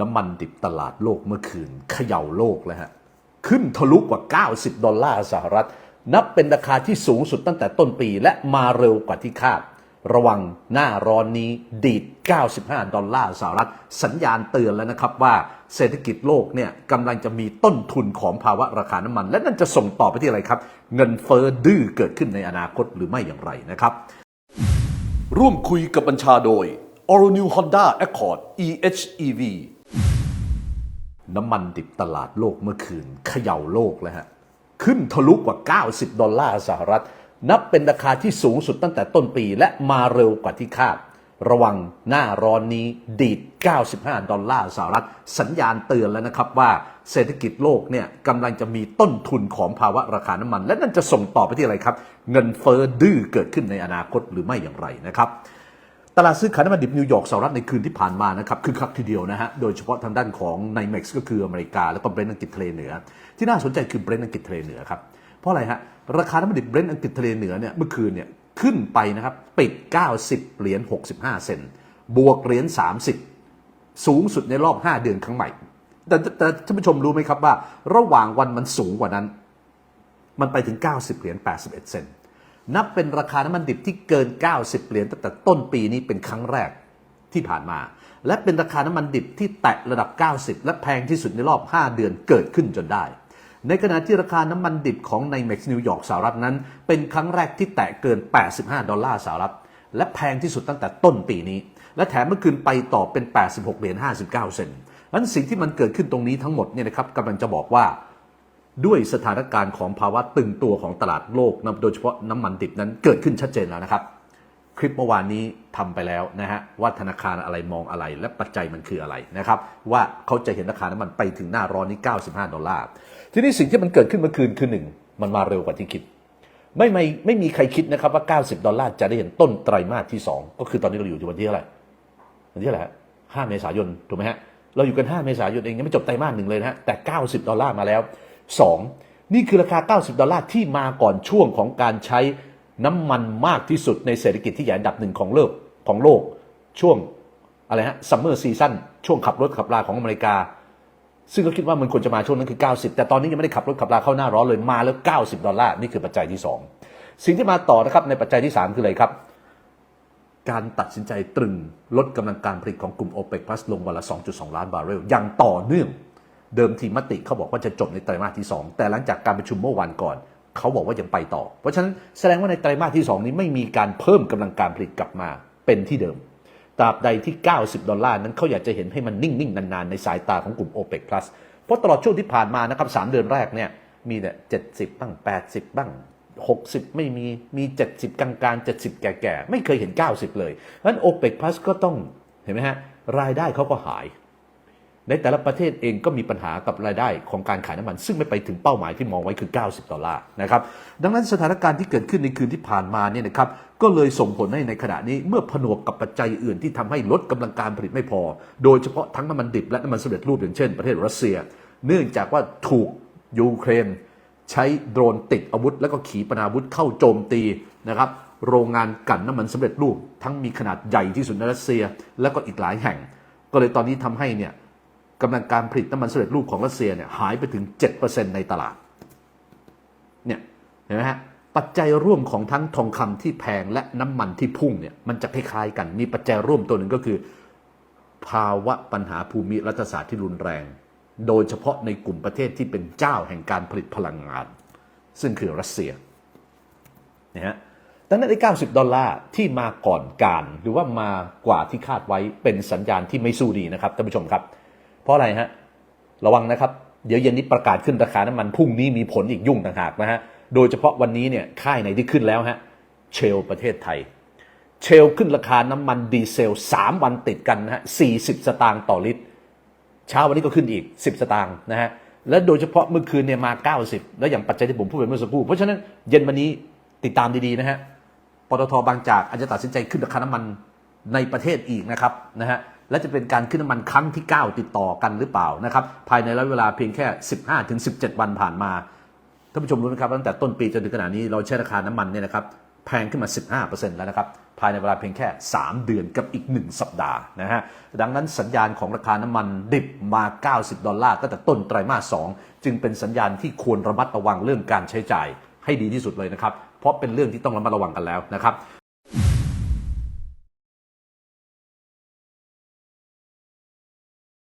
น้ำมันดิบตลาดโลกเมื่อคืนเขย่าโลกเลยฮะ ขึ้นทะลุกว่า 90 ดอลลาร์สหรัฐ นับเป็นราคาที่สูงสุดตั้งแต่ต้นปีและมาเร็วกว่าที่คาด ระวังหน้าร้อนนี้ดีด 95 ดอลลาร์สหรัฐ สัญญาณเตือนแล้วนะครับว่าเศรษฐกิจโลกเนี่ยกำลังจะมีต้นทุนของภาวะราคาน้ำมัน และนั่นจะส่งต่อไปที่อะไรครับ เงินเฟ้อดื้อเกิดขึ้นในอนาคตหรือไม่อย่างไรนะครับ ร่วมคุยกับบัญชาโดย All New Honda Accord EHEV น้ำมันดิบตลาดโลกเมื่อคืนเขย่าโลกเลยฮะ ขึ้นทะลุกว่า 90 ดอลลาร์สหรัฐ นับเป็นราคาที่สูงสุดตั้งแต่ต้นปีและมาเร็วกว่าที่คาด ระวังหน้าร้อนนี้ดีด 95 ดอลลาร์สหรัฐ สัญญาณเตือนแล้วนะครับว่าเศรษฐกิจโลกเนี่ยกำลังจะมีต้นทุนของภาวะราคาน้ำมัน และนั่นจะส่งต่อไปที่อะไรครับ เงินเฟ้อดื้อเกิดขึ้นในอนาคตหรือไม่อย่างไรนะครับ ตลาดซื้อขายน้ำมันดิบนิวยอร์กสหรัฐในคืนที่ผ่านมานะครับคือคักทีเดียวนะฮะโดยเฉพาะทางด้านของไนเม็กซ์ก็คืออเมริกา แล้วก็เบรนท์อังกฤษทะเลเหนือ ที่น่าสนใจคือเบรนท์อังกฤษทะเลเหนือครับเพราะอะไรฮะราคาน้ำมันดิบเบรนท์อังกฤษทะเลเหนือเนี่ยเมื่อคืนเนี่ยขึ้นไปนะครับปิด 90 เหรียญ65 เซนต์บวกเหรียญ30 สูงสุดในรอบ 5 เดือนครั้งใหม่ แต่แต่ท่านผู้ชมรู้ไหมครับว่า ระหว่างวันมันสูงกว่านั้น มันไปถึง 90 เหรียญ81 เซนต์ นับเป็นราคาน้ำมันดิบที่เกิน 90 เหรียญตั้งแต่ต้นปีนี้เป็นครั้งแรกที่ผ่านมา และเป็นราคาน้ำมันดิบที่แตะระดับ 90 และแพงที่สุดในรอบ 5 เดือนเกิดขึ้นจนได้ ในขณะที่ราคาน้ำมันดิบของในเม็กซ์นิวยอร์กสหรัฐนั้น เป็นครั้งแรกที่แตะเกิน 85 ดอลลาร์สหรัฐ และแพงที่สุดตั้งแต่ต้นปีนี้ และแถมเมื่อคืนไปต่อเป็น 86 เหรียญ 59 เซนต์นั้นสิ่งที่มันเกิดขึ้นตรงนี้ทั้งหมดเนี่ยนะครับกำลังจะบอกว่า ด้วยสถานการณ์ของภาวะตึงตัวของตลาดโลกนะโดยเฉพาะน้ำมันดิบนั้นเกิดขึ้นชัดเจนแล้วนะครับ คลิปเมื่อวานนี้ทำไปแล้วนะฮะว่าธนาคารอะไรมองอะไร และปัจจัยมันคืออะไรนะครับ ว่าเขาจะเห็นราคาน้ำมันไปถึงหน้าร้อนนี้ 95 ดอลลาร์ทีนี้สิ่งที่มันเกิดขึ้นเมื่อคืนคือหนึ่งมันมาเร็วกว่าที่คิด ไม่ไม่ไม่มีใครคิดนะครับว่า 90 ดอลลาร์จะได้เห็นต้นไตรมาสที่ 2 ก็คือตอนนี้เราอยู่ที่วันที่เท่าไหร่วันที่เท่าไหร่ฮะ5เมษายนถูกไหมฮะเราอยู่กัน 5 เมษายนเองยังไม่จบไตรมาสหนึ่งเลยนะฮะแต่ 90 ดอลลาร์มาแล้ว 2. นี่คือราคา 90 ดอลลาร์ที่มาก่อนช่วงของการใช้น้ำมันมากที่สุดในเศรษฐกิจที่ใหญ่อันดับหนึ่งของโลกของโลก ช่วงอะไรฮะซัมเมอร์ซีซั่นช่วงขับรถขับราของอเมริกา ซึ่งก็คิดว่ามันควรจะมาช่วงนั้นคือ 90 แต่ตอนนี้ยังไม่ได้ขับรถขับราเข้าหน้าร้อนเลยมาแล้ว 90 ดอลลาร์นี่คือปัจจัยที่ 2 สิ่งที่มาต่อนะครับในปัจจัยที่ 3 คืออะไรครับ การตัดสินใจตรึงลดกำลังการผลิตของกลุ่ม o p e c Plus ลงวันละ 2.2 ล้านบาร์เรลอย่างต่อเนื่อง เดิมทีมติเขาบอกว่าจะจบในไตรมาสที่ 2 แต่หลังจากการประชุมเมื่อวันก่อน เขาบอกว่ายังไปต่อ เพราะฉะนั้นแสดงว่าในไตรมาสที่ 2 นี้ไม่มีการเพิ่มกำลังการผลิตกลับมาเป็นที่เดิมตราบใดที่ 90 ดอลลาร์นั้นเขาอยากจะเห็นให้มันนิ่งๆนานๆ ในสายตาของกลุ่ม o p e c Plus เพราะตลอดช่วงที่ผ่านมานะครับ3เดือนแรกเนี่ยมีแต่70บ้าง 80 บ้าง 60 ไม่มีมี 70 กลางๆ 70 แก่ๆ ไม่เคยเห็น 90 เลยเพราะฉะนั้น o p e c Plus ก็ต้องเห็นไหมฮะรายได้เขาก็หาย ในแต่ละประเทศเองก็มีปัญหากับรายได้ของการขายน้ำมัน ซึ่งไม่ไปถึงเป้าหมายที่มองไว้คือ 90 ดอลลาร์นะครับดังนั้นสถานการณ์ที่เกิดขึ้นในคืนที่ผ่านมาเนี่ยนะครับก็เลยส่งผลให้ในขณะนี้เมื่อผนวกกับปัจจัยอื่นที่ทำให้ลดกำลังการผลิตไม่พอ โดยเฉพาะทั้งน้ำมันดิบและน้ำมันสำเร็จรูปอย่างเช่น ประเทศรัสเซีย เนื่องจากว่าถูกยูเครน ใช้โดรนติดอาวุธ แล้วก็ขีปนาวุธเข้าโจมตีนะครับโรงงานกั่นน้ำมันสำเร็จรูป ทั้งมีขนาดใหญ่ที่สุดในรัสเซีย แล้วก็อีกหลายแห่ง ก็เลยตอนนี้ทำให้เนี่ย กำลังการผลิตน้ำมันสำเร็จรูปของรัสเซียเนี่ยหายไปถึง 7%ในตลาดเนี่ยเห็นไหมฮะปัจจัยร่วมของทั้งทองคำที่แพงและน้ำมันที่พุ่งเนี่ยมันจะคล้ายๆกันมีปัจจัยร่วมตัวหนึ่งก็คือ ภาวะปัญหาภูมิรัฐศาสตร์ที่รุนแรง โดยเฉพาะในกลุ่มประเทศที่เป็นเจ้าแห่งการผลิตพลังงาน ซึ่งคือรัสเซียนะฮะดังนั้นไอ้90 ดอลลาร์ที่มาก่อนการ หรือว่ามากว่าที่คาดไว้เป็นสัญญาณที่ไม่สู้ดีนะครับท่านผู้ชมครับ เพราะอะไรฮะ ระวังนะครับ เดี๋ยวเย็นนี้ประกาศขึ้นราคาน้ำมันพรุ่งนี้มีผลอีกยุ่งต่างหากนะฮะ โดยเฉพาะวันนี้เนี่ยค่ายไหนที่ขึ้นแล้วฮะ เชลประเทศไทย เชลขึ้นราคาน้ำมันดีเซล 3 วันติดกันนะฮะ40 สตางค์ต่อลิตร เช้าวันนี้ก็ขึ้นอีก 10 สตางค์นะฮะ และโดยเฉพาะเมื่อคืนเนี่ยมา 90 แล้วอย่างปัจจัยที่ผมพูดไปเมื่อสักครู่ เพราะฉะนั้นเย็นวันนี้ติดตามดีๆนะฮะ ปตทบางจากอาจจะตัดสินใจขึ้นราคาน้ำมันในประเทศอีกนะครับนะฮะ และจะเป็นการขึ้นน้ำมันครั้งที่ 9 ติดต่อกันหรือเปล่านะครับภายในระยะเวลาเพียงแค่ 15-17 วันผ่านมาท่านผู้ชมรู้ไหมครับตั้งแต่ต้นปีจนถึงขณะนี้เราใช้ราคาน้ำมันเนี่ยนะครับแพงขึ้นมา 15%แล้วนะครับภายในเวลาเพียงแค่ 3 เดือนกับอีก 1 สัปดาห์นะฮะดังนั้นสัญญาณของราคาน้ำมันดิบมา 90 ดอลลาร์ตั้งแต่ต้นไตรมาส 2 จึงเป็นสัญญาณที่ควรระมัดระวังเรื่องการใช้จ่ายให้ดีที่สุดเลยนะครับ เพราะเป็นเรื่องที่ต้องระมัดระวังกันแล้วนะครับ